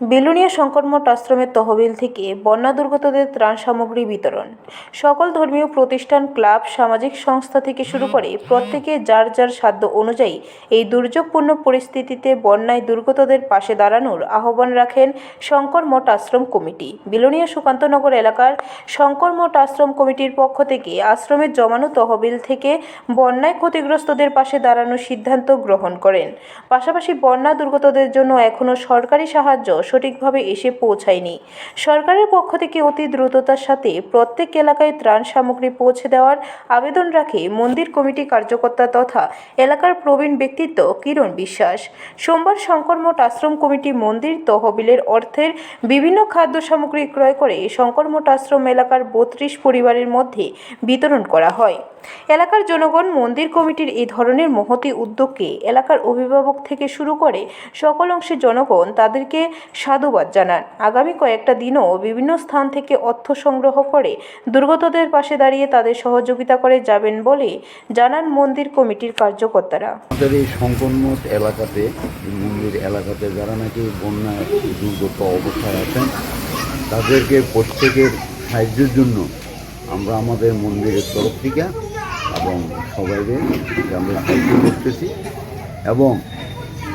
বেলুনিয়া সংকটমঠ আশ্রমের তহবিল থেকে বন্যা দুর্গতদের ত্রাণ সামগ্রী বিতরণ। সকল ধর্মীয় প্রতিষ্ঠান ক্লাব সামাজিক সংস্থা থেকে শুরু করে প্রত্যেকে যার যার সাধ্য অনুযায়ী এই দুর্যোগপূর্ণ পরিস্থিতিতে বন্যায় দুর্গতদের পাশে দাঁড়ানোর আহ্বান রাখেন শঙ্কর মঠ আশ্রম কমিটি। বিলোনিয়া সুকান্তনগর এলাকার শঙ্কর মঠ আশ্রম কমিটির পক্ষ থেকে আশ্রমের জমানো তহবিল থেকে বন্যায় ক্ষতিগ্রস্তদের পাশে দাঁড়ানোর সিদ্ধান্ত গ্রহণ করেন। পাশাপাশি বন্যা দুর্গতদের জন্য এখনও সরকারি সাহায্য সঠিকভাবে এসে পৌঁছায়নি। সরকারের পক্ষ থেকে অতি দ্রুততার সাথে প্রত্যেক এলাকায় ত্রাণ সামগ্রী পৌঁছে দেওয়ার আবেদন রাখে মন্দির কমিটি কার্যকর্তা তথা এলাকার প্রবীণ ব্যক্তিত্ব কিরণ বিশ্বাস। সোমবার শঙ্করমঠ আশ্রম কমিটি মন্দির তহবিলের অর্থের বিভিন্ন খাদ্য সামগ্রী ক্রয় করে শঙ্করমঠ আশ্রম এলাকার বত্রিশ পরিবারের মধ্যে বিতরণ করা হয়। এলাকার জনগণ মন্দির কমিটির এই ধরনের মহতি উদ্যোগকে এলাকার অভিভাবক থেকে শুরু করে সকল অংশের জনগণ তাদেরকে সাধুবাদ জানান। আগামী কয়েকটা দিনও বিভিন্ন স্থান থেকে অর্থ সংগ্রহ করে দুর্গতদের পাশে দাঁড়িয়ে তাদের সহযোগিতা করে যাবেন বলে জানান মন্দির কমিটির কার্যকর্তারা। আমাদের এই সংকটমঠ এলাকাতে মন্দির এলাকাতে যারা নাকি বন্যায় দুর্গত অবস্থায় আছেন, তাদেরকে প্রত্যেকের সাহায্যের জন্য আমরা আমাদের মন্দিরের তরফ থেকে এবং সবাইকে আমরা সাহায্য করতেছি এবং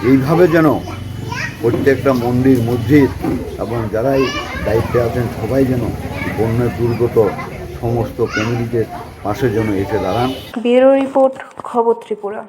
এইভাবে যেন প্রত্যেকটা মন্দির, মসজিদ এবং যারাই দায়িত্বে আছেন সবাই যেন বন্যায় দুর্গত সমস্ত ফ্যামিলিদের পাশে যেন এসে দাঁড়ান। ব্যুরো রিপোর্ট, খবর ত্রিপুরা।